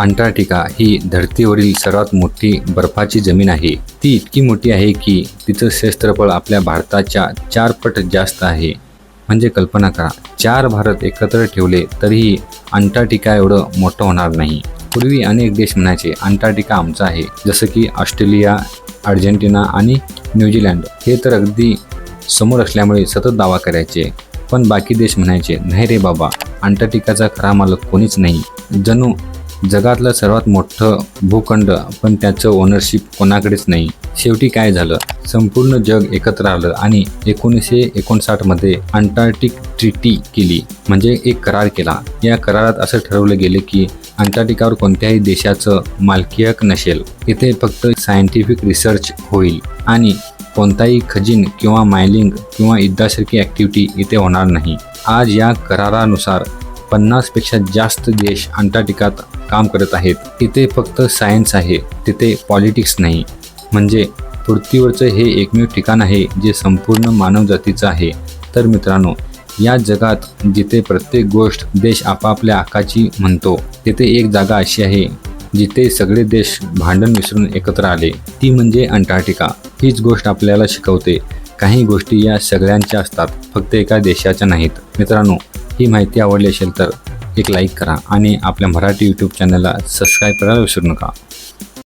Antarctica ही धरतीवरील सर्वात मोठी बर्फाची जमीन आहे. ती इतकी मोठी आहे की तिचं क्षेत्रफळ आपल्या भारताच्या चार पट जास्त आहे. म्हणजे कल्पना करा चार भारत एकत्र ठेवले तरीही अंटार्क्टिका एवढं मोठं होणार नाही. पूर्वी अनेक देश म्हणायचे अंटार्क्टिका आमचा आहे. जसं की ऑस्ट्रेलिया अर्जेंटिना आणि न्यूझीलँड. हे तर अगदी समोर असल्यामुळे सतत दावा करायचे. पण बाकी देश म्हणायचे नाही रे बाबा अंटार्क्टिकाचा खरा मालक कोणीच नाही. जणू जगातलं सर्वात मोठं भूखंड पण त्याचं ओनरशिप कोणाकडेच नाही. शेवटी काय झालं? संपूर्ण जग एकत्र आलं आणि एकोणीसशे एकोणसाठमध्ये अंटार्क्टिक ट्रिटी केली. म्हणजे एक करार केला. या करारात असं ठरवलं गेलं की अंटार्क्टिकावर कोणत्याही देशाचं मालकीहक नसेल. इथे फक्त सायंटिफिक रिसर्च होईल आणि कोणताही खजिन किंवा मायलिंग किंवा युद्धासारखी ॲक्टिव्हिटी इथे होणार नाही. आज या करारानुसार पन्नासपेक्षा जास्त देश अंटार्क्टिकात काम करत आहेत. तिथे फक्त सायन्स आहे तिथे पॉलिटिक्स नाही. म्हणजे पृथ्वीवरचं हे एकमेव ठिकाण आहे जे संपूर्ण मानवजातीचं आहे. तर मित्रांनो या जगात जिथे प्रत्येक गोष्ट देश आपापल्या आकाची म्हणतो तिथे एक जागा अशी आहे जिथे सगळे देश भांडण मिसळून एकत्र आले. ती म्हणजे अंटार्क्टिका. हीच गोष्ट आपल्याला शिकवते. काही गोष्टी या सगळ्यांच्या असतात फक्त एका देशाच्या नाहीत. मित्रांनो ही माहिती आवडली असेल तर एक लाईक करा आणि आपल्या मराठी यूट्यूब चॅनलला सबस्क्राईब करायला विसरू नका.